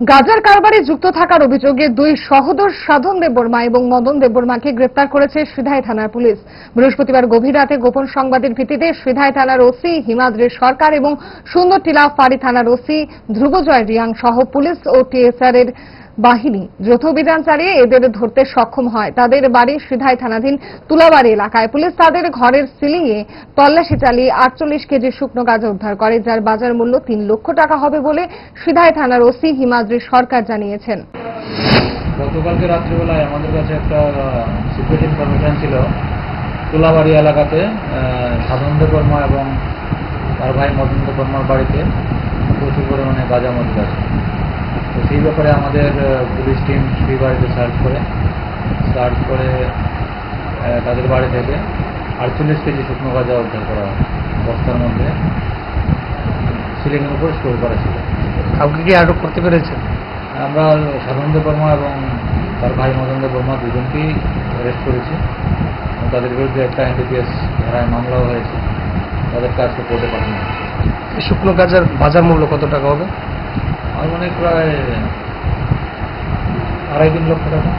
গাজার কারবারে যুক্ত থাকার অভিযোগে দুই সহদর সাধন দেববর্মা এবং মদন দেববর্মাকে গ্রেপ্তার করেছে সিধাই থানার পুলিশ। বৃহস্পতিবার গভীর রাতে গোপন সংবাদের ভিত্তিতে সিধাই থানার ওসি হিমাদ্রি সরকার এবং সুন্দরটিলা ফাঁড়ি থানার ওসি ধ্রুবজয় রিয়াং সহ পুলিশ ও টিএসআর এর বাহিনী যৌথ অভিযান চালিয়ে এদের ধরতে সক্ষম হয়। তাদের বাড়ি সিধাই থানাধীন তুলাবাড়ি এলাকায়। পুলিশ তাদের ঘরের সিলিংয়ে তল্লাশি চালিয়ে আটচল্লিশ কেজি শুকনো গাঁজা উদ্ধার করে যার বাজার মূল্য তিন লক্ষ টাকা হবে বলে সিধাই থানার ওসি হিমাদ্রি সরকার জানিয়েছেন। গতকালকে রাত্রিবেলায় আমাদের কাছে একটা সিক্রেট ইনফরমেশন ছিল। তুলাবাড়ি এলাকাতে আহ, সাধন বর্মা এবং তার ভাই মদন্ত বর্মার বাড়িতে প্রচুর পরিমাণে গাঁজা মজুদ আছে। সেই ব্যাপারে আমাদের পুলিশ টিম সেই বাড়িতে সার্চ করে। সার্চ করে তাদের বাড়ি থেকে আটচল্লিশ কেজি শুকনো গাঁজা উদ্ধার করা হয় বস্তার মধ্যে। সিলিংয়ের উপর স্টোর করা ছিল। কাউকে কি আটক করতে পেরেছেন আমরা সাধনেন্দ্র বর্মা এবং তার ভাই মদন্দ্র বর্মা দুজনকেই অ্যারেস্ট করেছি। এবং তাদের বিরুদ্ধে একটা এনডিপিএস ধারায় মামলাও হয়েছে। তাদেরকে আজকে কোর্টে পাঠানো হয়েছে। এই শুকনো গাজার বাজার মূল্য কত টাকা হবে? মানে হয় প্রায় আড়াই তিন লক্ষ টাকা।